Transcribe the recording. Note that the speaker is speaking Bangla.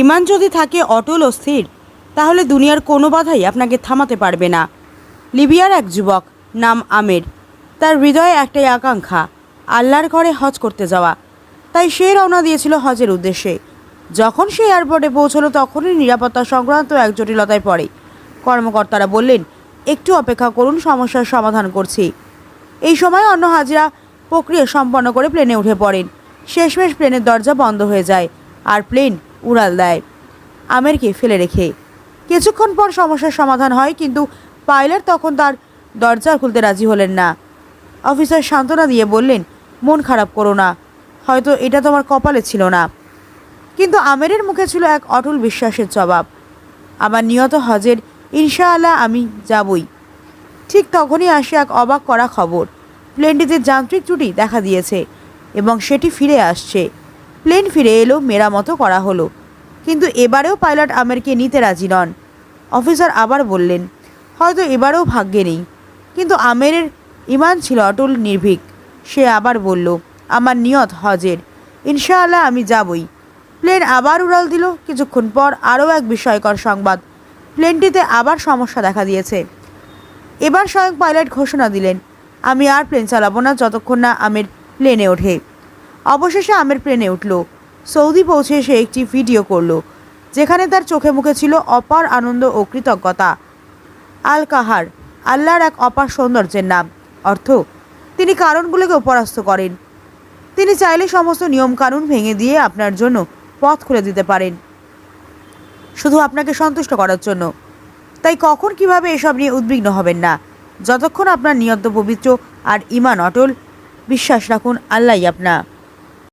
ইমান যদি থাকে অটল ও স্থির, তাহলে দুনিয়ার কোনো বাধাই আপনাকে থামাতে পারবে না। লিবিয়ার এক যুবক নাম আমের, তার হৃদয়ে একটাই আকাঙ্ক্ষা, আল্লাহর ঘরে হজ করতে যাওয়া। তাই সে রওনা দিয়েছিল হজের উদ্দেশ্যে। যখন সে এয়ারপোর্টে পৌঁছলো, তখনই নিরাপত্তা সংক্রান্ত এক জটিলতায় পড়ে। কর্মকর্তারা বললেন, একটু অপেক্ষা করুন, সমস্যার সমাধান করছি। এই সময় অন্য হাজিরা প্রক্রিয়া সম্পন্ন করে প্লেনে উঠে পড়েন। শেষমেশ প্লেনের দরজা বন্ধ হয়ে যায়, আর প্লেন উড়াল দেয়। আমেরকে ফেলে রেখে। কিছুক্ষণ পর সমস্যার সমাধান হয়, কিন্তু পাইলট তখন তার দরজা খুলতে রাজি হলেন না। অফিসার সান্ত্বনা দিয়ে বললেন, মন খারাপ করো না। হয়তো এটা তোমার কপালে ছিল না। কিন্তু আমেরের মুখে ছিল এক অটল বিশ্বাসের জবাব। আমার নিয়ত হজের ইনশাআল্লাহ আমি যাবই। ঠিক তখনই আসে এক অবাক করা খবর। প্লেনটিতে যান্ত্রিক ত্রুটি দেখা দিয়েছে এবং সেটি ফিরে আসছে। প্লেন ফিরে এলো মেরামতো করা হলো। কিন্তু এবারেও পাইলট আমেরকে নিতে রাজি নন। অফিসার আবার বললেন, হয়তো এবারেও ভাগ্যে নেই। কিন্তু আমেরের ইমান ছিল অটল নির্ভীক। সে আবার বলল, আমার নিয়ত হজের। ইনশাআল্লাহ আমি যাবই। প্লেন আবার উড়াল দিল। কিছুক্ষণ পর আরও এক বিস্ময়কর সংবাদ। প্লেনটিতে আবার সমস্যা দেখা দিয়েছে। এবার স্বয়ং পাইলট ঘোষণা দিলেন, আমি আর প্লেন চালাবো না যতক্ষণ না আমের প্লেনে ওঠে। অবশেষে আমের প্লেনে উঠল। সৌদি পৌঁছে সে একটি ভিডিও করল, যেখানে তার চোখে মুখে ছিল অপার আনন্দ ও কৃতজ্ঞতা। আল কাহার, আল্লাহর এক অপার সৌন্দর্যের নাম। অর্থ, তিনি কারণগুলোকে পরাস্ত করেন। তিনি চাইলে সমস্ত নিয়মকানুন ভেঙে দিয়ে আপনার জন্য পথ খুলে দিতে পারেন। শুধু আপনাকে সন্তুষ্ট করার জন্য। তাই কখন কীভাবে এসব নিয়ে উদ্বিগ্ন হবেন না। যতক্ষণ আপনার নিয়ত পবিত্র আর ইমান অটল, বিশ্বাস রাখুন আল্লাহই আপনা।